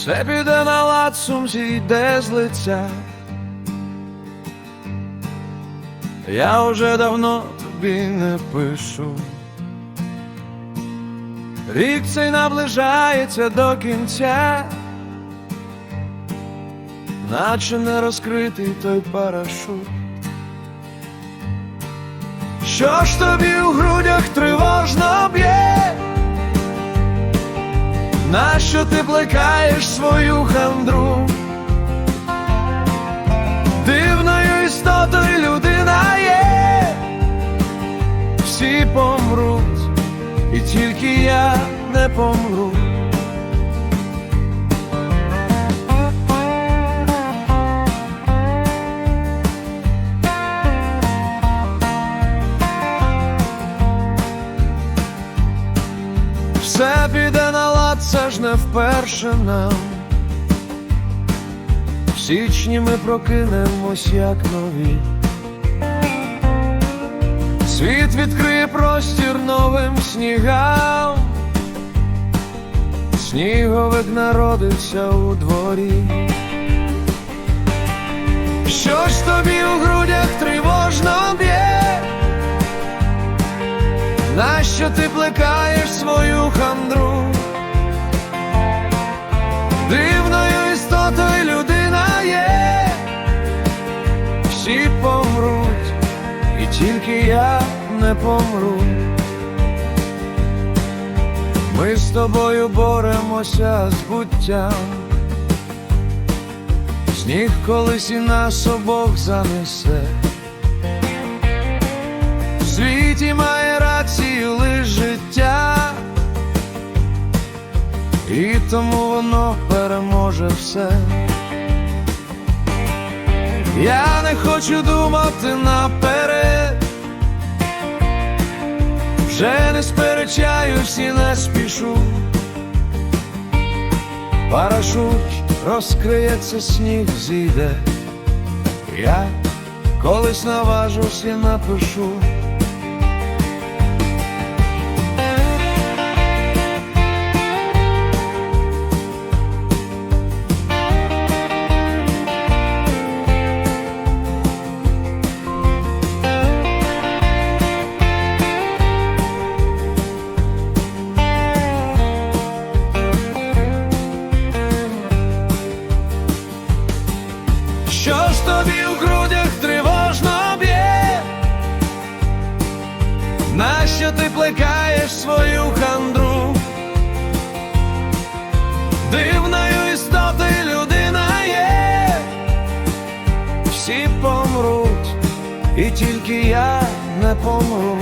все піде на лад, сум зійде з лиця. Я уже давно тобі не пишу. Рік цей наближається до кінця, наче не розкритий той парашут. Що ж тобі у грудях тривожно б'є? Нащо ти плекаєш свою хандру? Дивною істотою людина є, всі помруть, і тільки я не помру. Все піде на це ж не вперше нам. В січні ми прокинемось як нові. Світ відкриє простір новим снігам. Сніговик народився у дворі. Що ж тобі у грудях тривожно б'є? Нащо ти плекаєш свою хандру? Не помру. Ми з тобою боремося з буттям. Сніг колись і нас обох занесе. В світі має рацію лиш життя, і тому воно переможе все. Я не хочу думати наперед, вже не сперечаюсь і не спішу. Парашут розкриється, сніг зійде. Я колись наважусь і напишу. Тобі у грудях тривожно б'є? Нащо ти плекаєш свою хандру? Дивною істоти людина є, всі помруть, і тільки я не помру.